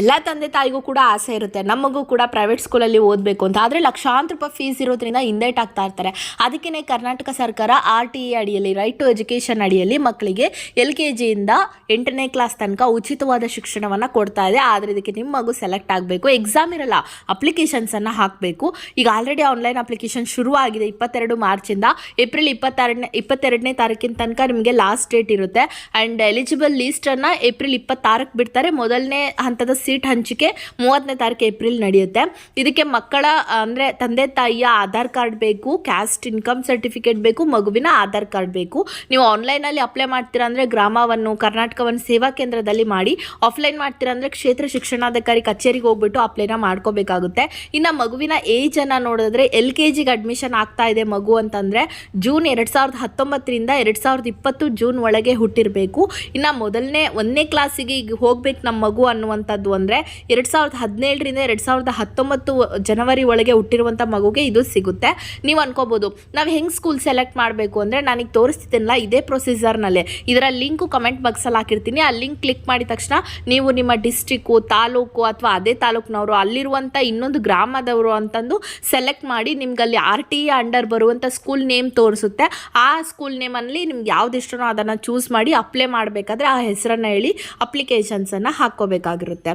ಎಲ್ಲ ತಂದೆ ತಾಯಿಗೂ ಕೂಡ ಆಸೆ ಇರುತ್ತೆ. ನಮಗೂ ಕೂಡ ಪ್ರೈವೇಟ್ ಸ್ಕೂಲಲ್ಲಿ ಓದಬೇಕು ಅಂತ. ಆದರೆ ಲಕ್ಷಾಂತರ ರೂಪಾಯಿ ಫೀಸ್ ಇರೋದ್ರಿಂದ ಹಿಂದೇಟ್ ಆಗ್ತಾ ಇರ್ತಾರೆ. ಅದಕ್ಕೇ ಕರ್ನಾಟಕ ಸರ್ಕಾರ ಆರ್ ಟಿ ಇ ಅಡಿಯಲ್ಲಿ ರೈಟ್ ಟು ಎಜುಕೇಷನ್ ಅಡಿಯಲ್ಲಿ ಮಕ್ಕಳಿಗೆ ಎಲ್ ಕೆ ಜಿಯಿಂದ ಎಂಟನೇ ಕ್ಲಾಸ್ ತನಕ ಉಚಿತವಾದ ಶಿಕ್ಷಣವನ್ನು ಕೊಡ್ತಾ ಇದೆ. ಆದರೆ ಇದಕ್ಕೆ ನಿಮ್ಮ ಮಗು ಸೆಲೆಕ್ಟ್ ಆಗಬೇಕು. ಎಕ್ಸಾಮ್ ಇರಲ್ಲ ಅಪ್ಲಿಕೇಶನ್ಸನ್ನು ಹಾಕಬೇಕು. ಈಗ ಆಲ್ರೆಡಿ ಆನ್ಲೈನ್ ಅಪ್ಲಿಕೇಶನ್ ಶುರು ಆಗಿದೆ ಇಪ್ಪತ್ತೆರಡು ಮಾರ್ಚಿಂದ. ಏಪ್ರಿಲ್ ಇಪ್ಪತ್ತಾರನೇ, ಇಪ್ಪತ್ತೆರಡನೇ ತಾರೀಕಿನ ತನಕ ನಿಮಗೆ ಲಾಸ್ಟ್ ಡೇಟ್ ಇರುತ್ತೆ. ಆ್ಯಂಡ್ ಎಲಿಜಿಬಲ್ ಲೀಸ್ಟನ್ನು ಏಪ್ರಿಲ್ ಇಪ್ಪತ್ತಾರಕ್ಕೆ ಬಿಡ್ತಾರೆ. ಮೊದಲನೇ ಹಂತದ ಸೀಟ್ ಹಂಚಿಕೆ ಮೂವತ್ತನೇ ತಾರೀಕು ಏಪ್ರಿಲ್ ನಡೆಯುತ್ತೆ. ಇದಕ್ಕೆ ಮಕ್ಕಳ, ಅಂದರೆ ತಂದೆ ತಾಯಿಯ ಆಧಾರ್ ಕಾರ್ಡ್ ಬೇಕು ಕ್ಯಾಸ್ಟ್ ಇನ್ಕಮ್ ಸರ್ಟಿಫಿಕೇಟ್ ಬೇಕು, ಮಗುವಿನ ಆಧಾರ್ ಕಾರ್ಡ್ ಬೇಕು. ನೀವು ಆನ್ಲೈನಲ್ಲಿ ಅಪ್ಲೈ ಮಾಡ್ತೀರಾ ಅಂದರೆ ಗ್ರಾಮವನ್ನು, ಕರ್ನಾಟಕವನ್ನು ಸೇವಾ ಕೇಂದ್ರದಲ್ಲಿ ಮಾಡಿ ಆಫ್ಲೈನ್ ಮಾಡ್ತೀರಾ ಅಂದರೆ ಕ್ಷೇತ್ರ ಶಿಕ್ಷಣಾಧಿಕಾರಿ ಕಚೇರಿಗೆ ಹೋಗ್ಬಿಟ್ಟು ಅಪ್ಲೈನ ಮಾಡ್ಕೋಬೇಕಾಗುತ್ತೆ. ಇನ್ನು ಮಗುವಿನ ಏಜನ್ನು ನೋಡಿದ್ರೆ ಎಲ್ ಕೆ ಜಿಗೆ ಅಡ್ಮಿಷನ್ ಆಗ್ತಾ ಇದೆ ಮಗು ಅಂತಂದರೆ ಜೂನ್ ಎರಡು ಸಾವಿರದ ಹತ್ತೊಂಬತ್ತರಿಂದ ಎರಡು ಸಾವಿರದ ಇಪ್ಪತ್ತು ಜೂನ್ ಒಳಗೆ ಹುಟ್ಟಿರಬೇಕು. ಇನ್ನು ಮೊದಲನೇ, ಒಂದನೇ ಕ್ಲಾಸಿಗೆ ಈಗ ಹೋಗ್ಬೇಕು ನಮ್ಮ ಮಗು ಅನ್ನುವಂಥದ್ದು ಅಂದರೆ ಎರಡು ಸಾವಿರದ ಹದಿನೇಳರಿಂದ ಎರಡು ಸಾವಿರದ ಹತ್ತೊಂಬತ್ತು ಜನವರಿ ಒಳಗೆ ಹುಟ್ಟಿರುವಂಥ ಮಗುಗೆ ಇದು ಸಿಗುತ್ತೆ. ನೀವು ಅನ್ಕೋಬೋದು, ನಾವು ಹೆಂಗೆ ಸ್ಕೂಲ್ ಸೆಲೆಕ್ಟ್ ಮಾಡಬೇಕು ಅಂದರೆ ನನಗೆ ತೋರಿಸ್ತಿದ್ದೀನಲ್ಲ ಇದೇ ಪ್ರೊಸೀಜರ್ನಲ್ಲೇ ಇದರ ಲಿಂಕು ಕಮೆಂಟ್ ಬಾಕ್ಸಲ್ಲಿ ಹಾಕಿರ್ತೀನಿ. ಆ ಲಿಂಕ್ ಕ್ಲಿಕ್ ಮಾಡಿದ ತಕ್ಷಣ ನೀವು ನಿಮ್ಮ ಡಿಸ್ಟಿಕ್ಕು ತಾಲೂಕು ಅಥವಾ ಅದೇ ತಾಲೂಕಿನವರು ಅಲ್ಲಿರುವಂಥ ಇನ್ನೊಂದು ಗ್ರಾಮದವರು ಅಂತಂದು ಸೆಲೆಕ್ಟ್ ಮಾಡಿ ನಿಮ್ಗೆ ಅಲ್ಲಿ ಆರ್ ಟಿ ಅಂಡರ್ ಬರುವಂಥ ಸ್ಕೂಲ್ ನೇಮ್ ತೋರಿಸುತ್ತೆ. ಆ ಸ್ಕೂಲ್ ನೇಮಲ್ಲಿ ನಿಮ್ಗೆ ಯಾವ್ದು ಇಷ್ಟನೋ ಅದನ್ನು ಚೂಸ್ ಮಾಡಿ ಅಪ್ಲೈ ಮಾಡಬೇಕಾದ್ರೆ ಆ ಹೆಸರನ್ನು ಹೇಳಿ ಅಪ್ಲಿಕೇಶನ್ಸನ್ನು ಹಾಕ್ಕೋಬೇಕಾಗಿರುತ್ತೆ.